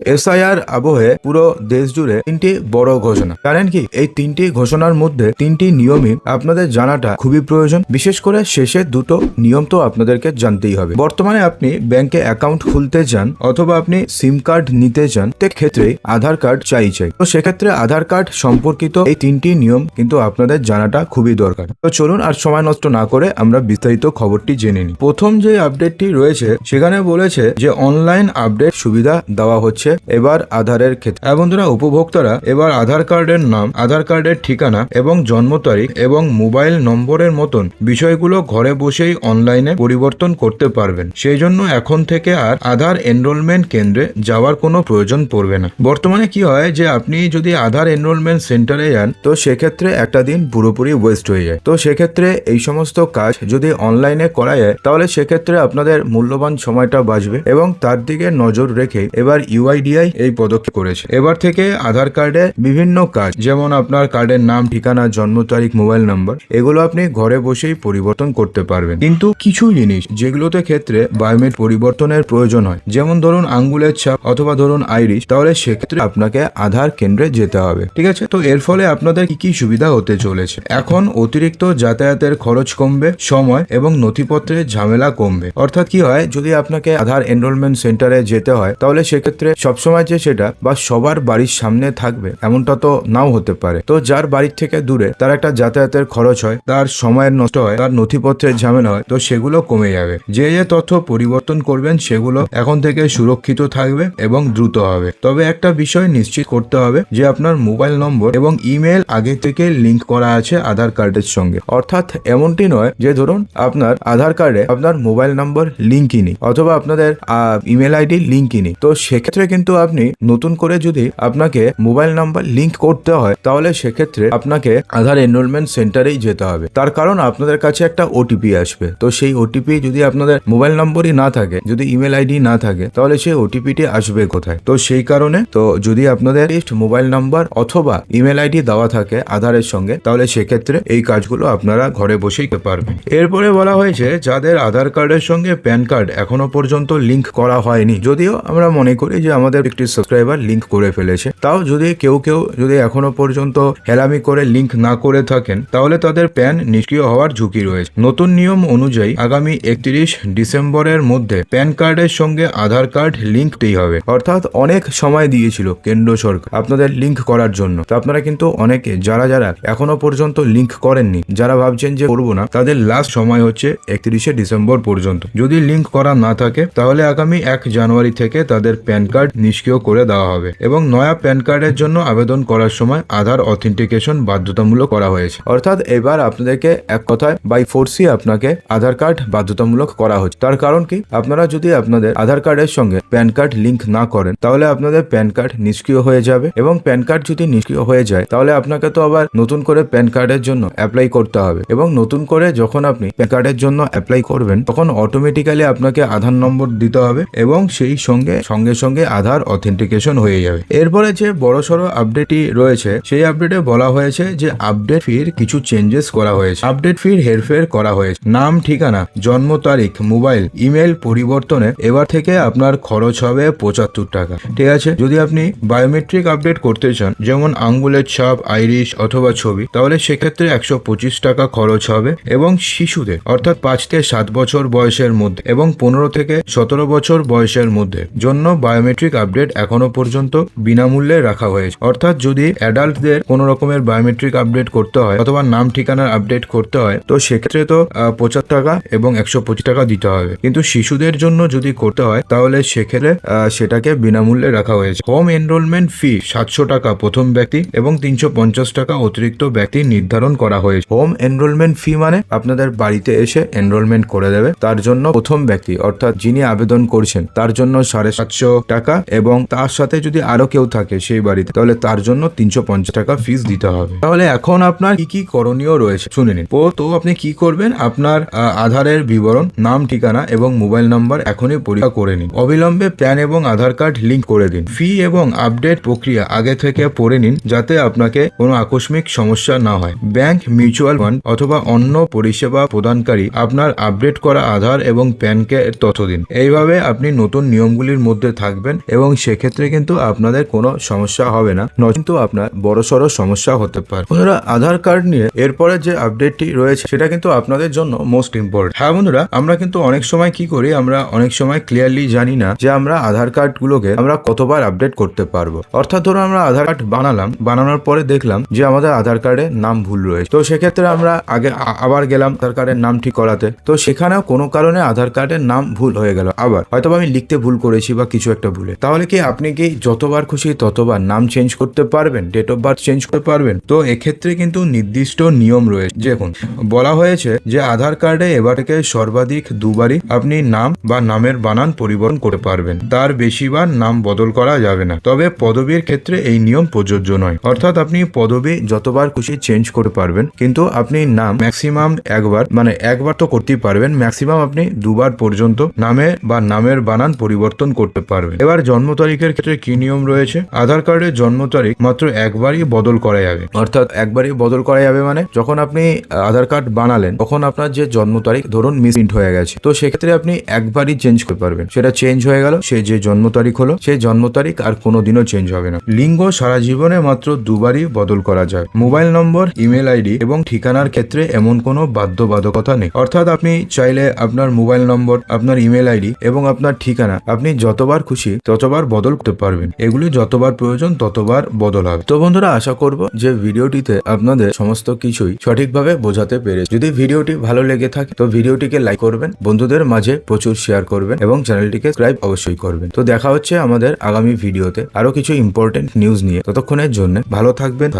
SIR আবহে পুরো দেশ জুড়ে তিনটি বড় ঘোষণা। জানেন কি, এই তিনটি ঘোষণার মধ্যে তিনটি নিয়মই আপনাদের জানাটা খুবই প্রয়োজন। বিশেষ করে শেষের দুটো নিয়ম তো আপনাদেরকে জানতেই হবে। বর্তমানে আপনি ব্যাংকে অ্যাকাউন্ট খুলতে চান অথবা আপনি সিম কার্ড নিতে চান তে ক্ষেত্রে আধার কার্ড চাই চাই তো সেক্ষেত্রে আধার কার্ড সম্পর্কিত এই তিনটি নিয়ম কিন্তু আপনাদের জানাটা খুবই দরকার। তো চলুন আর সময় নষ্ট না করে আমরা বিস্তারিত খবরটি জেনে নিই। প্রথম যে আপডেটটি রয়েছে, সেখানে বলেছে যে অনলাইন আপডেট সুবিধা দেওয়া হচ্ছে এবার আধারের ক্ষেত্রে। হ্যাঁ বন্ধুরা, উপভোক্তারা এবার আধার কার্ডের নাম, আধার কার্ডের ঠিকানা এবং জন্ম তারিখ এবং মোবাইল নম্বরের মতন বিষয়গুলো ঘরে বসেই অনলাইনে পরিবর্তন করতে পারবেন। সেই জন্য এখন থেকে আর আধার এনরোলমেন্ট কেন্দ্রে যাওয়ার কোনো প্রয়োজন পড়বে না। বর্তমানে কি হয় যে, আপনি যদি আধার এনরোলমেন্ট সেন্টারে যান, তো সেক্ষেত্রে একটা দিন পুরোপুরি ওয়েস্ট হয়ে যায়। তো সেক্ষেত্রে এই সমস্ত কাজ যদি অনলাইনে করা যায়, তাহলে সেক্ষেত্রে আপনাদের মূল্যবান সময়টা বাঁচবে এবং তার দিকে নজর রেখে এবার ইউআইডিআই এই পদক্ষেপ করেছে। এবার থেকে আধার কার্ডে বিভিন্ন কাজ, যেমন আপনার কার্ডের নাম, ঠিকানা, জন্ম তারিখ, মোবাইল নাম্বার, এগুলো আপনি ঘরে বসেই পরিবর্তন করতে পারবেন। কিন্তু কিছু জিনিস যেগুলোতে ক্ষেত্রে বায়োমেট পরিবর্তনের প্রয়োজন হয়, যেমন ধরুন আঙ্গুলের ছাপ অথবা ধরুন আইরিশ, তাহলে সেক্ষেত্রে আপনাকে আধার কেন্দ্রে যেতে হবে, ঠিক আছে? তো এর ফলে আপনাদের কি কি সুবিধা হতে চলেছে? এখন অতিরিক্ত যাতায়াতের খরচ কমবে, সময় এবং নথিপত্রের ঝামেলা কমবে। অর্থাৎ কি হয়, যদি আপনাকে আধার এনরোলমেন্ট সেন্টারে যেতে হয়, তাহলে সেক্ষেত্রে সবসময় যে সেটা বা সবার বাড়ির সামনে থাকবে, এমনটা তো নাও হতে পারে। তো যার বাড়ির থেকে দূরে তার একটা যাতায়াতের খরচ হয়, তার সময়ের নষ্ট হয়, তার নথিপত্রের ঝামেলা হয়, তো সেগুলো কমে যাবে। যে যে তথ্য পরিবর্তন করবেন, সেগুলো এখন থেকে সুরক্ষিত থাকবে এবং দ্রুত হবে। তবে একটা বিষয় নিশ্চিত করতে হবে যে আপনার মোবাইল নম্বর এবং ইমেল আগে থেকে লিংক করা আছে আধার কার্ডের সঙ্গে। অর্থাৎ এমনটি নয় যে ধরুন আপনার আধার কার্ডে আপনার মোবাইল নম্বর লিঙ্কই নেই, অথবা আপনাদের ইমেল আইডি লিঙ্কই নেই। তো সেক্ষেত্রে কিন্তু আপনি নতুন করে যদি আপনাকে মোবাইল নাম্বার লিংক করতে হয়, তাহলে সেক্ষেত্রে আপনাকে আধার এনরোলমেন্ট সেন্টারেই যেতে হবে। তার কারণ আপনাদের কাছে একটা ওটিপি আসবে। তো সেই ওটিপি যদি আপনাদের মোবাইল নম্বরই না থাকে, যদি ইমেল আইডি না থাকে, তাহলে সেই ওটিপিটি আসবে কোথায়? তো সেই কারণে, তো যদি আপনাদের মোবাইল নাম্বার অথবা ইমেল আইডি দেওয়া থাকে আধারের সঙ্গে, তাহলে সেক্ষেত্রে এই কাজগুলো আপনারা ঘরে বসেই পারবেন। এরপরে বলা হয়েছে, যাদের আধার কার্ডের সঙ্গে প্যান কার্ড এখনও পর্যন্ত লিংক করা হয়নি, যদিও আমরা মনে করি যে আমাদের একটি সাবস্ক্রাইবার লিংক করে ফেলেছে। তাও যদি কেউ কেউ যদি এখনও পর্যন্ত হেলামি করে লিংক না করে থাকেন, তাহলে তাদের প্যান নিষ্ক্রিয় হওয়ার ঝুঁকি রয়েছে। নতুন নিয়ম অনুযায়ী আগামী একত্রিশ ডিসেম্বরের মধ্যে প্যান কার্ডের সঙ্গে আধার কার্ড লিঙ্কতেই হবে। অর্থাৎ অনেক সময় দিয়েছিল কেন্দ্র সরকার আপনাদের লিঙ্ক করার জন্য। তো আপনারা কিন্তু অনেকে, যারা যারা এখনও পর্যন্ত লিঙ্ক করেননি, যারা ভাবছেন যে করব না, তাদের লাস্ট সময় হচ্ছে একত্রিশে ডিসেম্বর পর্যন্ত। যদি লিঙ্ক করা না থাকে, তাহলে আগামী এক জানুয়ারি থেকে তাদের প্যান কার্ড নিষ্ক্রিয় করে দেওয়া হবে এবং নয়া প্যান কার্ডের জন্য আবেদন করার সময় আধার অথেন্টিকেশন বাধ্যতামূলক করা হয়েছে। অর্থাৎ এবার আপনাদেরকে এক কথায় বাই ফোর্সই আপনাকে আধার কার্ড বাধ্যতামূলক করা হচ্ছে। তার কারণ কি? আপনারা যদি আপনাদের আধার কার্ডের সঙ্গে প্যান কার্ড লিঙ্ক না করেন, তাহলে আপনাদের প্যান কার্ড নিষ্ক্রিয় হয়ে যাবে এবং প্যান কার্ড যদি নিষ্ক্রিয় হয়ে যায়, তাহলে আপনাকে তো আবার নতুন করে প্যান কার্ডের জন্য অ্যাপ্লাই করতে হবে এবং নতুন করে যখন আপনি প্যান কার্ডের জন্য অ্যাপ্লাই করবেন, তখন অটোমেটিক্যালি আপনাকে আধার নম্বর দিতে হবে এবং সেই সঙ্গে সঙ্গে সঙ্গে আধার অথেন্টিকেশন হয়ে যাবে। এরপরে যে বড়সড় আপডেটটি রয়েছে, সেই আপডেটে বলা হয়েছে যে আপডেট ফির কিছু চেঞ্জেস করা হয়েছে। আপডেট ফির হেরফের করা হয়েছে। নাম, ঠিকানা, জন্ম তারিখ মোবাইল ইমেল পরিবর্তনে এবার থেকে আপনার খরচ হবে পঁচাত্তর টাকা। ঠিক আছে? যদি আপনি বায়োমেট্রিক আপডেট করতে চান, যেমন আঙ্গুলের ছাপ আইরিশ অথবা ছবি, তাহলে সেক্ষেত্রে একশো পঁচিশ টাকা খরচ হবে এবং শিশুদের, অর্থাৎ পাঁচ থেকে সাত বছর বয়সের মধ্যে এবং পনেরো থেকে সতেরো বছর বয়সের মধ্যে জন্য বায়োমেট্রিক আপডেট এখনও পর্যন্ত বিনামূল্যে রাখা হয়েছে। অর্থাৎ যদি অ্যাডাল্টদের কোনো রকমের বায়োমেট্রিক আপডেট করতে হয় অথবা নাম ঠিকানার আপডেট করতে হয়, তো সেক্ষেত্রে তো পঁচাত্তর টাকা এবং একশো পঁচিশ টাকা দিতে হবে। কিন্তু শিশুদের জন্য যদি করতে হয়, তাহলে সেক্ষেত্রে সেটাকে বিনামূল্যে রাখা হয়েছে। হোম এনরোলমেন্ট ফি সাতশো টাকা প্রথম ব্যক্তি এবং তিনশো পঞ্চাশ টাকা অতিরিক্ত ব্যক্তি নির্ধারণ করা হয়েছে। হোম এনরোলমেন্ট ফি মানে আপনাদের বাড়িতে এসে এনরোলমেন্ট করে দেবে। তার জন্য প্রথম ব্যক্তি, অর্থাৎ যিনি আবেদন করছেন, তার জন্য সাড়ে সাতশো টাকা এবং তার সাথে যদি আরও কেউ থাকে সেই বাড়িতে, তাহলে তার জন্য তিনশো পঞ্চাশ টাকা ফিস দিতে হবে। তাহলে এখন আপনার কি কি করণীয় রয়েছে? শুনে নিন। তো আপনি কি করবেন? আপনার আধারের বিবরণ, নাম, ঠিকানা এবং মোবাইল নাম্বার এখনই পরীক্ষা করে নিন। অবিলম্বে প্যান এবং আধার কার্ড লিঙ্ক করে দিন। ফি এবং আপডেট প্রক্রিয়া আগে থেকে পড়ে নিন যাতে আপনাকে কোনো আকস্মিক সমস্যা না হয়। ব্যাংক মিউচুয়াল ফান্ড অথবা অন্য পরিষেবা প্রদানকারী আপনার আপডেট করা আধার এবং প্যানকে তথ্য দিন। এইভাবে আপনি নতুন নিয়মগুলির মধ্যে থাকবেন এবং সেক্ষেত্রে কিন্তু আপনাদের কোনো সমস্যা হবে না। কিন্তু আপনার বড়সড় সমস্যা হতে পারে। বন্ধুরা, আধার কার্ড নিয়ে এরপরে যে আপডেটটি রয়েছে, সেটা কিন্তু আপনাদের জন্য মোস্ট ইম্পর্টেন্ট হ্যাঁ বন্ধুরা, আমরা কিন্তু অনেক সময় কি করি, আমরা অনেক সময় ক্লিয়ারলি জানি না যে আমরা আধার কার্ড গুলোকে আমরা কতবার আপডেট করতে পারব। অর্থাৎ ধরো আমরা আধার কার্ড বানালাম, বানানোর পরে দেখলাম যে আমাদের আধার কার্ডে নাম ভুল রয়েছে। তো সেক্ষেত্রে আমরা আগে আবার গেলাম আধার কার্ডের নাম ঠিক করাতে। তো সেখানেও কোনো কারণে আধার কার্ডের নাম ভুল হয়ে গেল। আবার হয়তো আমি লিখতে ভুল করেছি বা কিছু একটা ভুলে। তাহলে কি আপনি কি যতবার খুশি ততবার নাম চেঞ্জ করতে পারবেন? ডেট অফ বার্থ চেঞ্জ করতে পারবেন? তো এক্ষেত্রে কিন্তু নির্দিষ্ট নিয়ম রয়েছে। দেখুন, বলা হয়েছে যে আধার কার্ডে এবার থেকে সর্বাধিক দুবারই আপনি নাম বা নামের বানান পরিবর্তন করতে পারবেন। তার বেশিবার নাম বদল করা যাবে না। তবে পদবীর ক্ষেত্রে এই নিয়ম প্রযোজ্য নয়। অর্থাৎ আপনি পদবী যতবার খুশি চেঞ্জ করতে পারবেন, কিন্তু আপনি নাম ম্যাক্সিমাম একবার মানে একবার তো করতেই পারবেন ম্যাক্সিমাম আপনি দুবার পর্যন্ত নামে বা নামের বানান পরিবর্তন করতে পারবেন। এবার জন্ম তারিখের ক্ষেত্রে কি নিয়ম রয়েছে? আধার কার্ডের জন্ম তারিখ মাত্র একবারই বদল করা যাবে। অর্থাৎ একবারই বদল করা যাবে মানে যখন আপনি আধার কার্ড বানালেন, তখন আপনার যে জন্ম তারিখ, ধরুন মিস মিসপ্রিন্ট হয়ে গেছে। তো সেক্ষেত্রে আপনি একবারই চেঞ্জ করতে পারবেন। সেটা চেঞ্জ হয়ে গেল, সে যে জন্ম তারিখ হলো সেই জন্ম তারিখ আর কোনোদিনও চেঞ্জ হবে না। লিঙ্গ সারা জীবনে মাত্র দুবারই বদল করা যায়। মোবাইল নম্বর, ইমেল আইডি এবং ঠিকানার ক্ষেত্রে এমন কোনো বাধ্যবাধকতা নেই। অর্থাৎ আপনি চাইলে আপনার মোবাইল নম্বর, আপনার ইমেল আইডি এবং আপনার ঠিকানা আপনি যতবার খুশি ততবার বদল করতে পারবেন। এগুলি যতবার প্রয়োজন ততবার বদল হবে। তো বন্ধুরা, আশা করব যে ভিডিওটিতে আপনাদের সমস্ত কিছুই সঠিকভাবে বোঝাতে পেরে যদি ভিডিওটি ভালো লেগে থাকে, তো ভিডিওটিকে লাইক করবেন, বন্ধুদের মাঝে প্রচুর শেয়ার করবেন এবং চ্যানেলটিকে সাবস্ক্রাইব অবশ্যই করবেন। তো দেখা হচ্ছে আমাদের আগামী ভিডিওতে আরও কিছু ইম্পর্টেন্ট নিউজ নিয়ে। ততক্ষণের জন্য ভালো থাকবেন